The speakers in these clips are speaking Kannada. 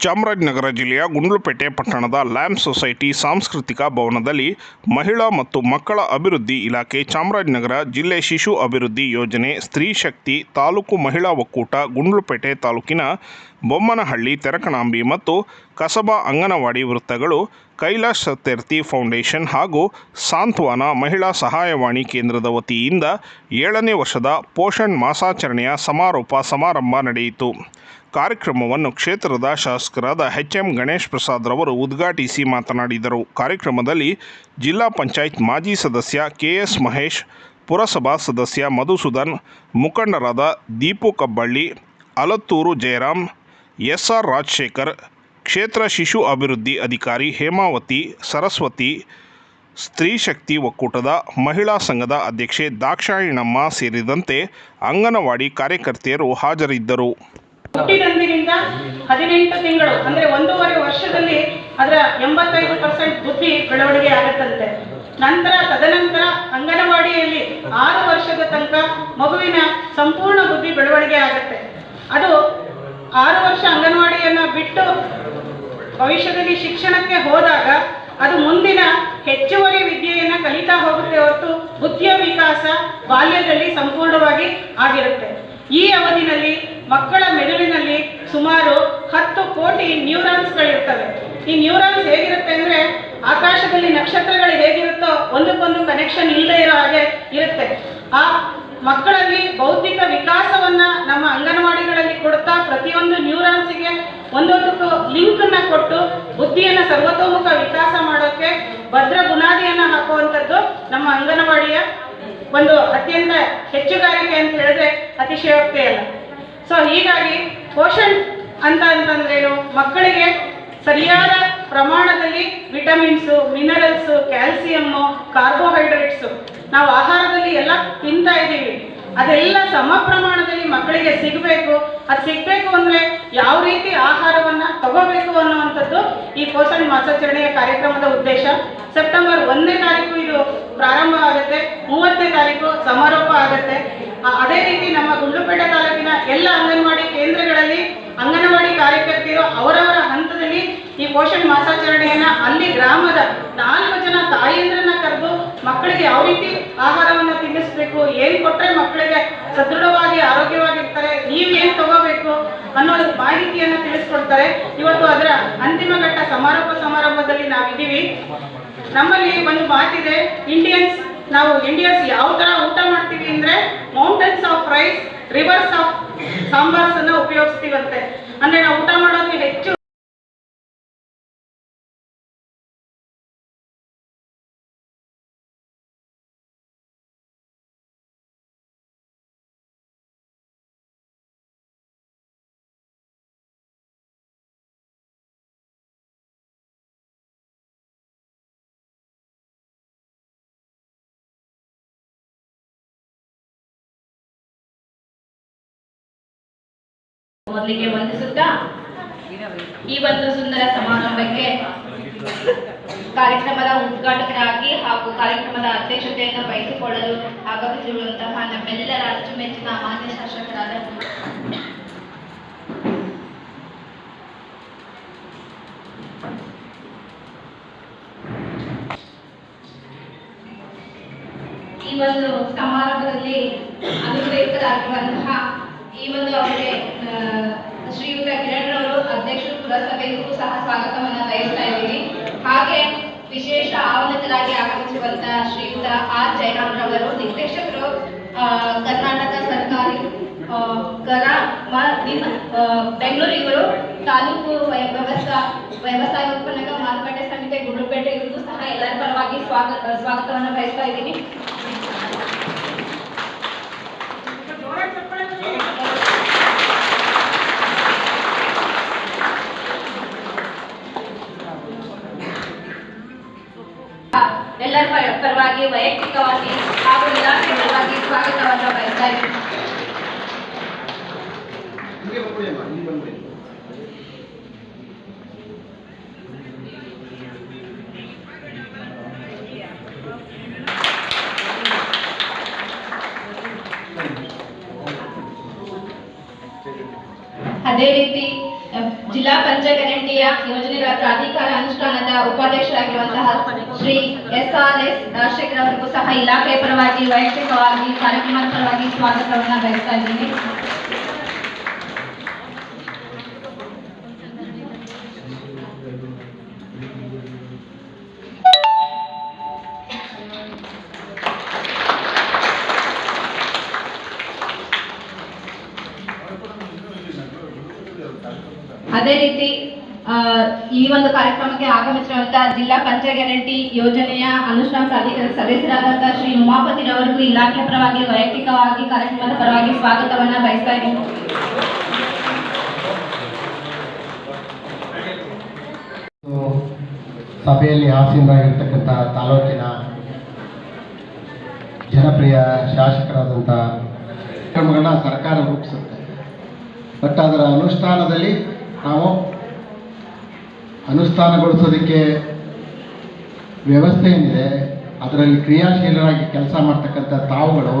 ಚಾಮರಾಜನಗರ ಜಿಲ್ಲೆಯ ಗುಂಡ್ಲುಪೇಟೆ ಪಟ್ಟಣದ ಲ್ಯಾಂಪ್ ಸೊಸೈಟಿ ಸಾಂಸ್ಕೃತಿಕ ಭವನದಲ್ಲಿ ಮಹಿಳಾ ಮತ್ತು ಮಕ್ಕಳ ಅಭಿವೃದ್ಧಿ ಇಲಾಖೆ ಚಾಮರಾಜನಗರ ಜಿಲ್ಲೆ ಶಿಶು ಅಭಿವೃದ್ಧಿ ಯೋಜನೆ ಸ್ತ್ರೀ ಶಕ್ತಿ ತಾಲೂಕು ಮಹಿಳಾ ಒಕ್ಕೂಟ ಗುಂಡ್ಲುಪೇಟೆ ತಾಲೂಕಿನ ಬೊಮ್ಮನಹಳ್ಳಿ ತೆರಕಣಾಂಬಿ ಮತ್ತು ಕಸಬಾ ಅಂಗನವಾಡಿ ವೃತ್ತಗಳು ಕೈಲಾಶ್ ಸತ್ಯರ್ಥಿ ಫೌಂಡೇಶನ್ ಹಾಗೂ ಸಾಂತ್ವನ ಮಹಿಳಾ ಸಹಾಯವಾಣಿ ಕೇಂದ್ರದ ವತಿಯಿಂದ ಏಳನೇ ವರ್ಷದ ಪೋಷಣ್ ಮಾಸಾಚರಣೆಯ ಸಮಾರೋಪ ಸಮಾರಂಭ ನಡೆಯಿತು. ಕಾರ್ಯಕ್ರಮವನ್ನು ಕ್ಷೇತ್ರದ ಶಾಸಕರಾದ ಎಚ್ ಎಂ ಗಣೇಶ್ ಪ್ರಸಾದ್ ರವರು ಉದ್ಘಾಟಿಸಿ ಮಾತನಾಡಿದರು. ಕಾರ್ಯಕ್ರಮದಲ್ಲಿ ಜಿಲ್ಲಾ ಪಂಚಾಯತ್ ಮಾಜಿ ಸದಸ್ಯ ಕೆ ಎಸ್ ಮಹೇಶ್, ಪುರಸಭಾ ಸದಸ್ಯ ಮಧುಸೂದನ್, ಮುಖಂಡರಾದ ದೀಪು ಕಬ್ಬಳ್ಳಿ, ಅಲತ್ತೂರು ಜಯರಾಮ್ ಎಸ್ ಆರ್ ರಾಜಶೇಖರ್, ಕ್ಷೇತ್ರ ಶಿಶು ಅಭಿವೃದ್ಧಿ ಅಧಿಕಾರಿ ಹೇಮಾವತಿ, ಸರಸ್ವತಿ, ಸ್ತ್ರೀ ಶಕ್ತಿ ಒಕ್ಕೂಟದ ಮಹಿಳಾ ಸಂಘದ ಅಧ್ಯಕ್ಷೆ ದಾಕ್ಷಾಯಿಣಮ್ಮ ಸೇರಿದಂತೆ ಅಂಗನವಾಡಿ ಕಾರ್ಯಕರ್ತೆಯರು ಹಾಜರಿದ್ದರು. ಹುಟ್ಟಿದಂದಿನಿಂದ ಹದಿನೆಂಟು ತಿಂಗಳು, ಅಂದ್ರೆ ಒಂದೂವರೆ ವರ್ಷದಲ್ಲಿ ಅದರ ಎಂಬತ್ತೈದು ಪರ್ಸೆಂಟ್ ಬುದ್ಧಿ ಬೆಳವಣಿಗೆ ಆಗುತ್ತಂತೆ. ನಂತರ, ತದನಂತರ ಅಂಗನವಾಡಿಯಲ್ಲಿ ಆರು ವರ್ಷದ ತನಕ ಮಗುವಿನ ಸಂಪೂರ್ಣ ಬುದ್ಧಿ ಬೆಳವಣಿಗೆ ಆಗುತ್ತೆ. ಅದು ಆರು ವರ್ಷ ಅಂಗನವಾಡಿಯನ್ನ ಬಿಟ್ಟು ಭವಿಷ್ಯದಲ್ಲಿ ಶಿಕ್ಷಣಕ್ಕೆ ಹೋದಾಗ ಅದು ಮುಂದಿನ ಹೆಚ್ಚುವರಿ ವಿದ್ಯೆಯನ್ನ ಕಲಿತಾ ಹೋಗುತ್ತೆ ಹೊರತು ಬುದ್ಧಿಯ ವಿಕಾಸ ಬಾಲ್ಯದಲ್ಲಿ ಸಂಪೂರ್ಣವಾಗಿ ಆಗಿರುತ್ತೆ. ಈ ಅವಧಿನಲ್ಲಿ ಮಕ್ಕಳ ಮೆದುಳಿನಲ್ಲಿ ಸುಮಾರು ಹತ್ತು ಕೋಟಿ ನ್ಯೂರಾನ್ಸ್ಗಳಿರ್ತವೆ ಈ ನ್ಯೂರಾನ್ಸ್ ಹೇಗಿರುತ್ತೆ ಅಂದ್ರೆ ಆಕಾಶದಲ್ಲಿ ನಕ್ಷತ್ರಗಳು ಹೇಗಿರುತ್ತೋ ಒಂದಕ್ಕೊಂದು ಕನೆಕ್ಷನ್ ಇಲ್ಲದೆ ಇರೋ ಹಾಗೆ ಇರುತ್ತೆ. ಆ ಮಕ್ಕಳಲ್ಲಿ ಬೌದ್ಧಿಕ ವಿಕಾಸವನ್ನ ನಮ್ಮ ಅಂಗನವಾಡಿಗಳಲ್ಲಿ ಕೊಡ್ತಾ ಪ್ರತಿಯೊಂದು ನ್ಯೂರಾನ್ಸಿಗೆ ಲಿಂಕ್ ಅನ್ನ ಕೊಟ್ಟು ಬುದ್ಧಿಯನ್ನ ಸರ್ವತೋಮುಖ ವಿಕಾಸ ಮಾಡೋಕೆ ಭದ್ರ ನಮ್ಮ ಅಂಗನವಾಡಿಯ ಒಂದು ಅತ್ಯಂತ ಹೆಚ್ಚುಗಾರಿಕೆ ಅಂತ ಹೇಳಿದ್ರೆ ಅತಿಶಯೋಕ್ತಿ ಅಲ್ಲ. ಸೊ ಹೀಗಾಗಿ ಪೋಷಣ್ ಅಂತ ಅಂತಂದ್ರೇನು? ಮಕ್ಕಳಿಗೆ ಸರಿಯಾದ ಪ್ರಮಾಣದಲ್ಲಿ ವಿಟಮಿನ್ಸು, ಮಿನರಲ್ಸು, ಕ್ಯಾಲ್ಸಿಯಮ್ಮು, ಕಾರ್ಬೋಹೈಡ್ರೇಟ್ಸು. ನಾವು ಆಹಾರದಲ್ಲಿ ಎಲ್ಲ ತಿಂತಾ ಇದ್ದೀವಿ. ಅದೆಲ್ಲ ಸಮ ಪ್ರಮಾಣದಲ್ಲಿ ಮಕ್ಕಳಿಗೆ ಸಿಗಬೇಕು. ಅದು ಸಿಗಬೇಕು ಅಂದ್ರೆ ಯಾವ ರೀತಿ ಆಹಾರವನ್ನ ತಗೋಬೇಕು ಅನ್ನುವಂಥದ್ದು ಈ ಪೋಷಣ ಮಾಸಾಚರಣೆಯ ಕಾರ್ಯಕ್ರಮದ ಉದ್ದೇಶ. ಸೆಪ್ಟೆಂಬರ್ ಒಂದನೇ ತಾರೀಕು ಇದು ಪ್ರಾರಂಭ ಆಗುತ್ತೆ, ಮೂವತ್ತನೇ ತಾರೀಕು ಸಮಾರೋಪ ಆಗುತ್ತೆ. ಅದೇ ರೀತಿ ನಮ್ಮ ಗುಂಡ್ಲುಪೇಟೆ ತಾಲೂಕಿನ ಎಲ್ಲ ಅಂಗನವಾಡಿ ಕೇಂದ್ರಗಳಲ್ಲಿ ಅಂಗನವಾಡಿ ಕಾರ್ಯಕರ್ತೆಯರು ಅವರವರ ಹಂತದಲ್ಲಿ ಈ ಪೋಷಣ್ ಮಾಸಾಚರಣೆಯನ್ನ ಅಲ್ಲಿ ಗ್ರಾಮದ ನಾಲ್ಕು ಜನ ತಾಯಿಯಂದ್ರನ್ನ ಕರೆದು ಮಕ್ಕಳಿಗೆ ಯಾವ ರೀತಿ ಆಹಾರವನ್ನ ತಿನ್ನಿಸ್ಬೇಕು ಏನ್ ಕೊಟ್ರೆ ಮಕ್ಕಳಿಗೆ ಸದೃಢವಾಗಿ ಆರೋಗ್ಯವಾಗಿರ್ತಾರೆ ನೀವ್ ಏನ್ ತಗೋಬೇಕು ಅನ್ನೋ ಮಾಹಿತಿಯನ್ನ ತಿಳಿಸ್ಕೊಡ್ತಾರೆ. ಇವತ್ತು ಅದರ ಅಂತಿಮ ಘಟ್ಟ ಸಮಾರೋಪ ಸಮಾರಂಭದಲ್ಲಿ ನಾವಿದ್ದೀವಿ. ನಮ್ಮಲ್ಲಿ ಒಂದು ಮಾತಿದೆ ಇಂಡಿಯನ್ಸ್ ನಾವು ಇಂಡಿಯನ್ಸ್ ಯಾವ ತರ ಊಟ ಮಾಡ್ತೀವಿ ಅಂದ್ರೆ mountains of rice rivers of sambars ಅನ್ನ ಉಪಯೋಗಿಸ್ತೀವಂತೆ. ಅಂದ್ರೆ ನಾವು ಊಟ ಮಾಡೋದು ಹೆಚ್ಚು ಮೊದಲಿಗೆ ವಂದಿಸುತ್ತಾ ಈ ಒಂದು ಸುಂದರ ಸಮಾರಂಭಕ್ಕೆ ಕಾರ್ಯಕ್ರಮದ ಉದ್ಘಾಟಕರಾಗಿ ಹಾಗೂ ಕಾರ್ಯಕ್ರಮದ ಅಧ್ಯಕ್ಷತೆಯನ್ನು ವಹಿಸಿಕೊಳ್ಳಲು ಆಗಮಿಸಿರುವಂತಹ ನಮ್ಮೆಲ್ಲರ ಅಚ್ಚುಮೆಚ್ಚಿನ ಮಾನ್ಯ ಶಾಸಕರಾದ ಈ ಒಂದು ಸಮಾರಂಭದಲ್ಲಿ ಅನುಗ್ರಹಿತರಾಗಿರುವಂತಹ ಈ ಒಂದು ಅವರಿಗೆ ಶ್ರೀಯುತ ಕಿರಣ್ ಅವರು ಅಧ್ಯಕ್ಷರು ಪುರಸಭೆಗೂ ಸಹ ಸ್ವಾಗತವನ್ನು ಬಯಸ್ತಾ ಇದ್ದೀನಿ. ಹಾಗೆ ವಿಶೇಷ ಆಹ್ವಾನಿತರಾಗಿ ಆಗಮಿಸುವಂತಹ ಶ್ರೀಯುತ ಆರ್ ಜಯರಾಮ್ ರವರು, ನಿರ್ದೇಶಕರು ಕರ್ನಾಟಕ ಸರ್ಕಾರಿ ಕಲಾ ಬೆಂಗಳೂರು ಇವರು ತಾಲೂಕು ವ್ಯ- ವ್ಯವಸ್ಥಾ ವ್ಯವಸಾಯ ಉತ್ಪನ್ನಕ ಮಾರುಕಟ್ಟೆ ಸಮಿತಿ ಗುಂಡ್ಲುಪೇಟೆ ಇವ್ರಿಗೂ ಸಹ ಎಲ್ಲರ ಪರವಾಗಿ ಸ್ವಾಗತ ಸ್ವಾಗತವನ್ನು ಬಯಸ್ತಾ ಇದ್ದೀನಿ. ಎಲ್ಲರ ಪರ- ಪರವಾಗಿ ವೈಯಕ್ತಿಕವಾಗಿ ಹಾಗೂ ಇಲಾಖೆ ಪರವಾಗಿ ಸ್ವಾಗತವನ್ನು ಬಯಸ್ತಾ ಇದ್ದೀನಿ. ಅದೇ ರೀತಿ ಜಿಲ್ಲಾ ಪಂಚಾಯತ್ ಗ್ಯಾರಂಟಿಯ ಯೋಜನೆಗಳ ಪ್ರಾಧಿಕಾರ ಅನುಷ್ಠಾನದ ಉಪಾಧ್ಯಕ್ಷರಾಗಿರುವಂತಹ Shri S R S Rajashekar ಅವರಿಗೂ ಸಹ ಇಲಾಖೆ ಪರವಾಗಿ ವೈಯಕ್ತಿಕವಾಗಿ ಕಾರ್ಯಕ್ರಮದ ಪರವಾಗಿ ಸ್ವಾಗತವನ್ನು ಬಯಸ್ತಾ ಇದ್ದೀನಿ. ಅದೇ ರೀತಿ ಈ ಒಂದು ಕಾರ್ಯಕ್ರಮಕ್ಕೆ ಆಗಮಿಸಿರುವಂತಹ ಜಿಲ್ಲಾ ಪಂಚಾಯತ್ ಗ್ಯಾರಂಟಿ ಯೋಜನೆಯ ಅನುಷ್ಠಾನ ಪ್ರಾಧಿಕಾರ ಸದಸ್ಯರಾದಂತಹ ಶ್ರೀ ಉಮಾಪತಿರವರಿಗೂ ಇಲಾಖೆ ಪರವಾಗಿ ವೈಯಕ್ತಿಕವಾಗಿ ಕಾರ್ಯಕ್ರಮದ ಪರವಾಗಿ ಸ್ವಾಗತವನ್ನ ಬಯಸ್ತಾ ಇದ್ದೀನಿ. ಸಭೆಯಲ್ಲಿ ಆಸೀನರಾಗಿರ್ತಕ್ಕಂಥ ತಾಲೂಕಿನ ಜನಪ್ರಿಯ ಶಾಸಕರಾದಂಥ ಕ್ರಮಗಳನ್ನ ಸರ್ಕಾರ ರೂಪಿಸುತ್ತೆ. ಬಟ್ ಅದರ ಅನುಷ್ಠಾನದಲ್ಲಿ ನಾವು ಅನುಷ್ಠಾನಗೊಳಿಸೋದಕ್ಕೆ ವ್ಯವಸ್ಥೆ ಏನಿದೆ, ಅದರಲ್ಲಿ ಕ್ರಿಯಾಶೀಲರಾಗಿ ಕೆಲಸ ಮಾಡ್ತಕ್ಕಂಥ ತಾವುಗಳು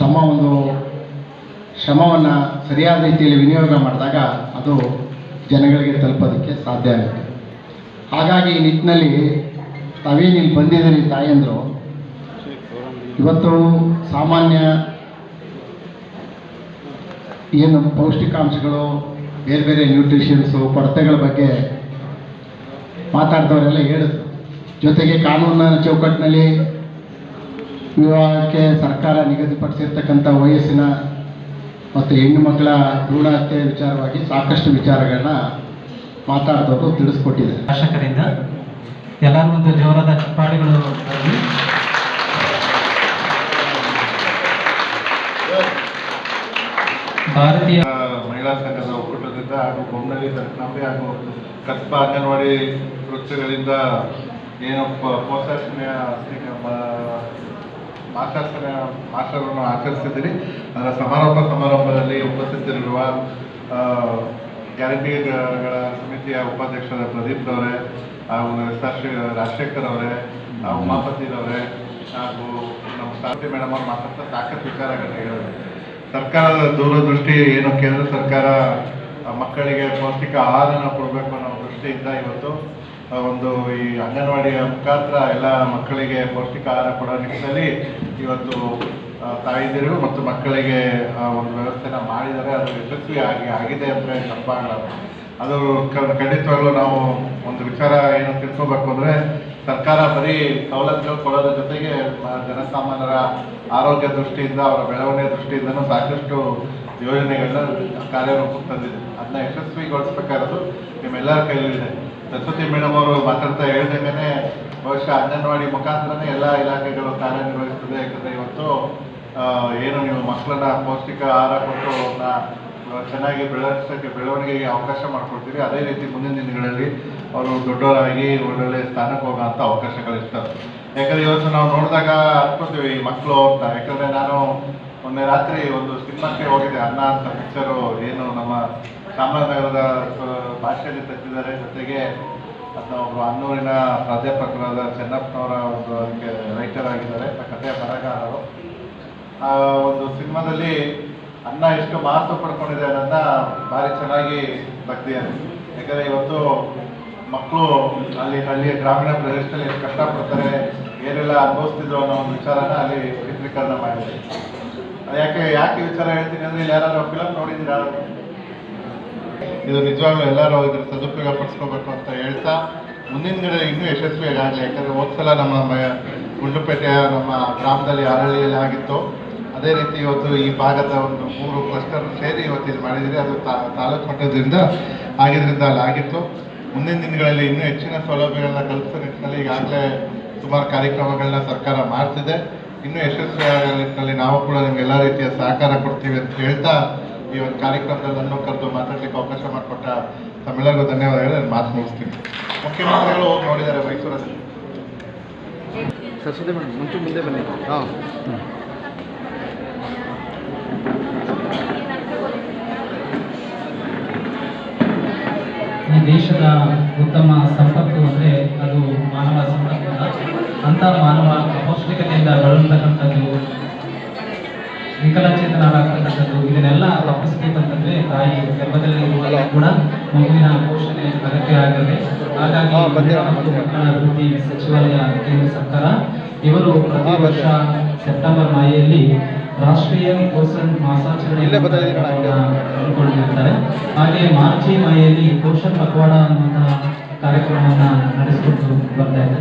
ತಮ್ಮ ಒಂದು ಶ್ರಮವನ್ನು ಸರಿಯಾದ ರೀತಿಯಲ್ಲಿ ವಿನಿಯೋಗ ಮಾಡಿದಾಗ ಅದು ಜನಗಳಿಗೆ ತಲುಪೋದಕ್ಕೆ ಸಾಧ್ಯ ಆಗುತ್ತೆ. ಹಾಗಾಗಿ ಈ ನಿಟ್ಟಿನಲ್ಲಿ ತಾವೇನು ಇಲ್ಲಿ ಬಂದಿದ್ದೀರಿ ತಾಯಂದರು, ಇವತ್ತು ಸಾಮಾನ್ಯ ಏನು ಪೌಷ್ಟಿಕಾಂಶಗಳು, ಬೇರೆ ಬೇರೆ ನ್ಯೂಟ್ರಿಷನ್ಸು ಕೊರತೆಗಳ ಬಗ್ಗೆ ಮಾತಾಡ್ದವರೆಲ್ಲ ಹೇಳಿದ್ರು ಜೊತೆಗೆ ಕಾನೂನಿನ ಚೌಕಟ್ಟಿನಲ್ಲಿ ವಿವಾಹಕ್ಕೆ ಸರ್ಕಾರ ನಿಗದಿಪಡಿಸಿರ್ತಕ್ಕಂಥ ವಯಸ್ಸಿನ ಮತ್ತು ಹೆಣ್ಣು ಮಕ್ಕಳ ಭ್ರೂಣ ಹತ್ಯೆ ವಿಚಾರವಾಗಿ ಸಾಕಷ್ಟು ವಿಚಾರಗಳನ್ನ ಮಾತಾಡಿದವರು ತಿಳಿಸ್ಕೊಟ್ಟಿದ್ದಾರೆ. ಶಾಸಕರಿಂದ ಎಲ್ಲರೂ ಒಂದು ಜೋರಾದ ಚಪ್ಪಾಳೆಗಳು ಭಾರತೀಯ ಮಹಿಳಾ ಸಂಘದ ಒಕ್ಕೂಟದಿಂದ ಹಾಗೂ ಬೊಮ್ಮನಹಳ್ಳಿ ತರಕನಾಂಬೆ ಹಾಗೂ ಕಸ್ಬ ಅಂಗನವಾಡಿ ವೃತ್ತಗಳಿಂದ ಏನು ಪೋಷಣೆಯ ಮಾಸಾಸನ ಮಾಸವನ್ನು ಆಚರಿಸಿದ್ದೀರಿ. ಅದರ ಸಮಾರೋಪ ಸಮಾರಂಭದಲ್ಲಿ ಉಪಸ್ಥಿತರಿರುವ ಗ್ಯಾರಂಟಿಗಳ ಸಮಿತಿಯ ಉಪಾಧ್ಯಕ್ಷರ ಪ್ರದೀಪ್ ಅವರೇ ಹಾಗೂ ರಾಜಶೇಖರ್ ಅವರೇ ಹಾಗೂ ಉಮಾಪತಿರವರೇ ಹಾಗೂ ನಮ್ಮ ಸಾರಥಿ ಮೇಡಮ್ ಅವ್ರು ಮಾತಾಡ್ತಾ ಸಾಕಷ್ಟು ವಿಚಾರಗಳನ್ನ ಹೇಳಿದ್ರು ಸರ್ಕಾರದ ದೂರದೃಷ್ಟಿ ಏನು ಕೇಂದ್ರ ಸರ್ಕಾರ ಮಕ್ಕಳಿಗೆ ಪೌಷ್ಟಿಕ ಆಹಾರನ ಕೊಡಬೇಕು ಅನ್ನೋ ದೃಷ್ಟಿಯಿಂದ ಇವತ್ತು ಒಂದು ಈ ಅಂಗನವಾಡಿಯ ಮುಖಾಂತರ ಎಲ್ಲ ಮಕ್ಕಳಿಗೆ ಪೌಷ್ಟಿಕ ಆಹಾರ ಕೊಡೋ ನಿಟ್ಟಿನಲ್ಲಿ ಇವತ್ತು ತಾಯಿದಿರು ಮತ್ತು ಮಕ್ಕಳಿಗೆ ಒಂದು ವ್ಯವಸ್ಥೆನ ಮಾಡಿದರೆ ಅದು ಯಶಸ್ವಿ ಆಗಿ ಆಗಿದೆ ಅಂದರೆ ತಪ್ಪಾಗಲಾರದು ಅದು ಖಂಡಿತವಾಗ್ಲೂ ನಾವು ಒಂದು ವಿಚಾರ ಏನು ತಿಳ್ಕೊಬೇಕು ಅಂದರೆ ಸರ್ಕಾರ ಬರೀ ಸವಲತ್ತುಗಳು ಕೊಡೋದ್ರ ಜೊತೆಗೆ ಜನಸಾಮಾನ್ಯರ ಆರೋಗ್ಯ ದೃಷ್ಟಿಯಿಂದ ಅವರ ಬೆಳವಣಿಗೆ ದೃಷ್ಟಿಯಿಂದನೂ ಸಾಕಷ್ಟು ಯೋಜನೆಗಳನ್ನ ಕಾರ್ಯರೂಪಕ್ಕೆ ತಂದಿದೆ. ಅದನ್ನ ಯಶಸ್ವಿಗೊಳಿಸ್ಬೇಕಾಗಿರೋದು ನಿಮ್ಮೆಲ್ಲರ ಕೈಲಿದೆ ಸರಸ್ವತಿ ಮೇಡಮ್ ಅವರು ಮಾತಾಡ್ತಾ ಹೇಳ್ದಂಗೆ ಬಹುಶಃ ಅಂಗನವಾಡಿ ಮುಖಾಂತರನೇ ಎಲ್ಲ ಇಲಾಖೆಗಳು ಕಾರ್ಯನಿರ್ವಹಿಸ್ತದೆ ಯಾಕಂದರೆ ಇವತ್ತು ಏನು ನೀವು ಮಕ್ಕಳನ್ನ ಪೌಷ್ಟಿಕ ಆಹಾರ ಕೊಟ್ಟು ಅವ್ರನ್ನ ಚೆನ್ನಾಗಿ ಬೆಳೆಸೋಕ್ಕೆ ಬೆಳವಣಿಗೆಗೆ ಅವಕಾಶ ಮಾಡಿಕೊಡ್ತೀರಿ ಅದೇ ರೀತಿ ಮುಂದಿನ ದಿನಗಳಲ್ಲಿ ಅವರು ದೊಡ್ಡವರಾಗಿ ಒಳ್ಳೊಳ್ಳೆ ಸ್ಥಾನಕ್ಕೆ ಹೋಗೋಂಥ ಅವಕಾಶಗಳಿರ್ತವೆ ಯಾಕಂದರೆ ಇವತ್ತು ನಾವು ನೋಡಿದಾಗ ಅನ್ಕೋತೀವಿ ಮಕ್ಕಳು ಅಂತ. ಯಾಕಂದರೆ ನಾನು ಮೊನ್ನೆ ರಾತ್ರಿ ಒಂದು ಸಿನಿಮಾಕ್ಕೆ ಹೋಗಿದ್ದೆ ಅನ್ನ ಅಂತ ಪಿಕ್ಚರು, ಏನು ನಮ್ಮ ಚಾಮರಾಜನಗರದ ಭಾಷೆಯಲ್ಲಿ ತೆಗೆದಿದ್ದಾರೆ. ಜೊತೆಗೆ ಅದನ್ನ ಒಬ್ಬರು ಅನ್ನೂರಿನ ಪ್ರಾಧ್ಯಾಪಕರಾದ ಚೆನ್ನಪ್ಪನವರ ಒಂದು ಅದಕ್ಕೆ ರೈಟರ್ ಆಗಿದ್ದಾರೆ, ಕಥೆಯ ಬರಹಗಾರರು. ಆ, ಒಂದು ಸಿನಿಮಾದಲ್ಲಿ ಅನ್ನ ಎಷ್ಟು ಮಹತ್ವ ಪಡ್ಕೊಂಡಿದೆ ಅನ್ನೋದನ್ನ ಭಾರಿ ಚೆನ್ನಾಗಿ ಬರ್ತಿದ್ದಾರೆ ಯಾಕಂದರೆ ಇವತ್ತು ಮಕ್ಕಳು ಅಲ್ಲಿ ಹಳ್ಳಿಯ ಗ್ರಾಮೀಣ ಪ್ರದೇಶದಲ್ಲಿ ಎಷ್ಟು ಕಷ್ಟಪಡ್ತಾರೆ, ಏನೆಲ್ಲ ಅನುಭವಿಸ್ತಿದ್ರು ಅನ್ನೋ ಒಂದು ವಿಚಾರನ ಅಲ್ಲಿ ಚಿತ್ರೀಕರಣ ಮಾಡಿದೆ ಯಾಕೆ ಯಾಕೆ ವಿಚಾರ ಹೇಳ್ತೀನಿ ಅಂದರೆ ಇಲ್ಲಿ ಯಾರಾದ್ರೂ ಫಿಲಮ್ ನೋಡಿದ್ದೀರಾ ಇದು ನಿಜವಾಗ್ಲೂ ಎಲ್ಲರೂ ಇದ್ರ ಸದುಪಯೋಗ ಪಡಿಸ್ಕೋಬೇಕು ಅಂತ ಹೇಳ್ತಾ, ಮುಂದಿನ ದಿನ ಇನ್ನೂ ಯಶಸ್ವಿ ಆಗಲಿ. ಯಾಕಂದರೆ ಹೋದ್ಸಲ ನಮ್ಮ ಗುಂಡುಪೇಟೆಯ ನಮ್ಮ ಗ್ರಾಮದಲ್ಲಿ ಅರಳಿಯಲ್ಲಿ ಆಗಿತ್ತು. ಅದೇ ರೀತಿ ಇವತ್ತು ಈ ಭಾಗದ ಒಂದು ಮೂರು ಕ್ಲಸ್ಟರ್ ಸೇರಿ ಇವತ್ತು ಇಲ್ಲಿ ಮಾಡಿದರೆ ಅದು ತಾ ತಾಲೂಕು ಮಟ್ಟದಿಂದ ಆಗಿದ್ದರಿಂದ ಅಲ್ಲಿ ಆಗಿತ್ತು. ಮುಂದಿನ ದಿನಗಳಲ್ಲಿ ಇನ್ನೂ ಹೆಚ್ಚಿನ ಸೌಲಭ್ಯಗಳನ್ನ ಕಲ್ಪಿಸೋ ನಿಟ್ಟಿನಲ್ಲಿ ಈಗಾಗಲೇ ಸುಮಾರು ಕಾರ್ಯಕ್ರಮಗಳನ್ನ ಸರ್ಕಾರ ಮಾಡ್ತಿದೆ. ಇನ್ನೂ ಯಶಸ್ವಿಯಾಗೋ ನಿಟ್ಟಿನಲ್ಲಿ ನಾವು ಕೂಡ ನಿಮ್ಗೆ ಎಲ್ಲ ರೀತಿಯ ಸಹಕಾರ ಕೊಡ್ತೀವಿ ಅಂತ ಹೇಳ್ತಾ ಈ ಒಂದು ಕಾರ್ಯಕ್ರಮದಲ್ಲಿ ನನ್ನ ಕರೆದು ಮಾತಾಡ್ಲಿಕ್ಕೆ ಅವಕಾಶ ಮಾಡಿಕೊಟ್ಟ ತಮ್ಮೆಲ್ಲರಿಗೂ ಧನ್ಯವಾದಗಳು. ಹೇಳಿ ನಾನು ಮಾತು ಮುಗಿಸ್ತೀನಿ. ಮುಖ್ಯಮಂತ್ರಿಗಳು ಹೋಗಿ ನೋಡಿದ್ದಾರೆ ಮೈಸೂರಲ್ಲಿ. ಸರಸ್ವತಿ ಮೇಡಮ್ ಮುಂಚೆ ಮುಂದೆ ಬನ್ನಿ. ಹಾಂ. ಈ ದೇಶದ ಉತ್ತಮ ಸಂಪತ್ತು ಅಂದರೆ ಅದು ಮಾನವ ಸಂಪತ್ತು ಅಂತ ಮಾನವ ಅಪೌಷ್ಟಿಕತೆಯಿಂದ ಬಳಲ್ತಕ್ಕಂಥದ್ದು ವಿಕಲಚೇತನರಾಗ್ತಕ್ಕಂಥದ್ದು ಇದನ್ನೆಲ್ಲ ತಪ್ಪಿಸ್ಬೇಕಂತಂದ್ರೆ ತಾಯಿ ಗರ್ಭದಲ್ಲಿ ಕೂಡ ಮಗುವಿನ ಪೋಷಣೆ ಅಗತ್ಯ ಆಗಿದೆ ಹಾಗಾಗಿ ಮತ್ತು ಮಕ್ಕಳ ಅಭಿವೃದ್ಧಿ ಸಚಿವಾಲಯ ಕೇಂದ್ರ ಸರ್ಕಾರ ಇವರು ಪ್ರತಿ ವರ್ಷ ಸೆಪ್ಟೆಂಬರ್ ಮಾಹೆಯಲ್ಲಿ ರಾಷ್ಟ್ರೀಯ ಪೋಷಣ್ ಮಾಸಾಚರಣೆ ಹಮ್ಮಿಕೊಂಡಿರ್ತಾರೆ. ಹಾಗೆ ಮಾರ್ಚಿ ಮೈಯಲ್ಲಿ ಪೋಷಣ್ ಪಕ್ವಾಡ ಅನ್ನುವಂತಹ ಕಾರ್ಯಕ್ರಮವನ್ನ ನಡೆಸಿಕೊಂಡು ಬರ್ತಾ ಇದೆ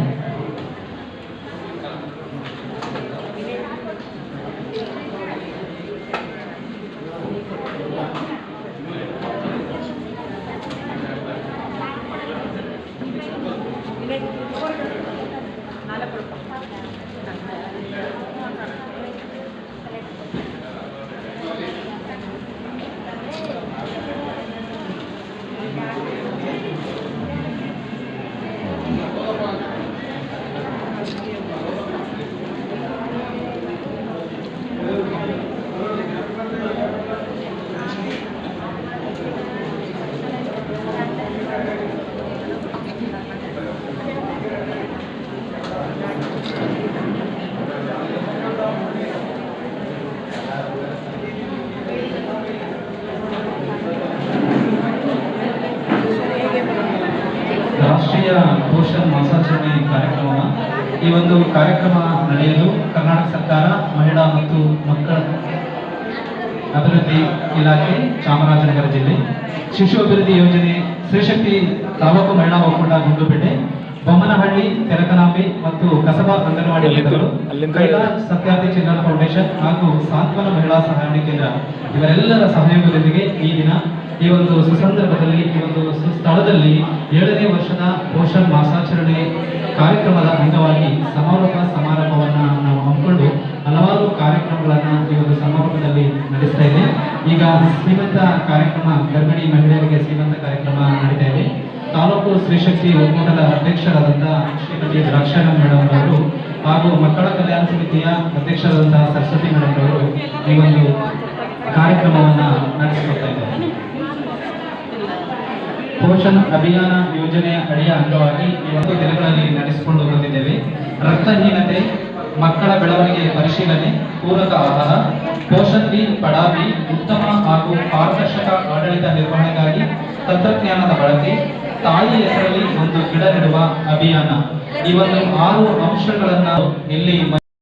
ರಾಷ್ಟ್ರೀಯ ಪೋಷಣ್ ಮಾಸಾಚರಣೆ ಕಾರ್ಯಕ್ರಮ ಈ ಒಂದು ಕಾರ್ಯಕ್ರಮ ನಡೆಯಲು ಕರ್ನಾಟಕ ಸರ್ಕಾರ ಮಹಿಳಾ ಮತ್ತು ಮಕ್ಕಳ ಅಭಿವೃದ್ಧಿ ಇಲಾಖೆ ಚಾಮರಾಜನಗರ ಜಿಲ್ಲೆ. ಶಿಶು ಅಭಿವೃದ್ಧಿ ಯೋಜನೆ ಶ್ರೀಶಕ್ತಿ ತಾಲೂಕು ಮಹಿಳಾ ಒಕ್ಕೂಟ ಗುಂಡುಪೇಟೆ ಬೊಮ್ಮನಹಳ್ಳಿ ತೆರಕನಾಂಬಿ ಮತ್ತು ಕಸಬಾ ಅಂಗನವಾಡಿ ಕೇಂದ್ರಗಳು ಕೈಲಾಸ್ ಸತ್ಯಾರ್ಥಿ ಚಿಲ್ಡ್ರನ್ ಫೌಂಡೇಶನ್ ಹಾಗೂ ಸಾಂತ್ವನ ಮಹಿಳಾ ಸಹಾಯ ಕೇಂದ್ರ. ಇವರೆಲ್ಲರ ಸಹಯೋಗದೊಂದಿಗೆ ಈ ದಿನ ಈ ಒಂದು ಸುಸಂದರ್ಭದಲ್ಲಿ, ಈ ಒಂದು ಸ್ಥಳದಲ್ಲಿ ಏಳನೇ ವರ್ಷದ ಪೋಷಣ್ ಮಾಸಾಚರಣೆ ಕಾರ್ಯಕ್ರಮದ ಅಂಗವಾಗಿ ಸಮಾರೋಪ ಸಮಾರಂಭವನ್ನು ನಾವು ಹಮ್ಮಿಕೊಂಡು ಹಲವಾರು ಕಾರ್ಯಕ್ರಮಗಳನ್ನು ಈ ಒಂದು ಸಮಾರೋಪದಲ್ಲಿ ನಡೆಸ್ತಾ ಇದೆ ಈಗ ಶ್ರೀಮಂತ ಕಾರ್ಯಕ್ರಮ, ಗರ್ಭಿಣಿ ಮಹಿಳೆಯರಿಗೆ ಶ್ರೀಮಂತ ಕಾರ್ಯಕ್ರಮ ನಡೀತಾ ಇದೆ. ತಾಲೂಕು ಸ್ತ್ರೀಶಕ್ತಿ ಒಕ್ಕೂಟದ ಅಧ್ಯಕ್ಷರಾದಂತಹ ಶ್ರೀಮತಿ ದ್ರಾಕ್ಷಾರಾಮ್ ಮೇಡಮ್ ಅವರು ಹಾಗೂ ಮಕ್ಕಳ ಕಲ್ಯಾಣ ಸಮಿತಿಯ ಅಧ್ಯಕ್ಷರಾದಂತಹ ಸರಸ್ವತಿ ಮೇಡಮ್ ಅವರು ಈ ಒಂದು ಕಾರ್ಯಕ್ರಮವನ್ನು ನಡೆಸಿಕೊಡ್ತಾ ಇದ್ದಾರೆ. ಪೋಷಣ್ ಅಭಿಯಾನ ಯೋಜನೆಯ ಅಡಿಯ ಅಂಗವಾಗಿ ಒಂದು ದಿನಗಳಲ್ಲಿ ನಡೆಸಿಕೊಂಡು ಬಂದಿದ್ದೇವೆ. ರಕ್ತಹೀನತೆ ಮಕ್ಕಳ ಬೆಳವಣಿಗೆ ಪರಿಶೀಲನೆ, ಪೂರಕ ಆಹಾರ ಬಿ ಪಡಾಬಿ ಉತ್ತಮ ಹಾಗೂ ಪಾರದರ್ಶಕ ಆಡಳಿತ ನಿರ್ವಹಣೆಗಾಗಿ ತಂತ್ರಜ್ಞಾನದ ಬಳಕೆ, ತಾಯಿ ಹೆಸರಲ್ಲಿ ಒಂದು ಗಿಡ ನೆಡುವ ಅಭಿಯಾನ. ಒಂದು ಆರು ಅಂಶಗಳನ್ನು ಇಲ್ಲಿ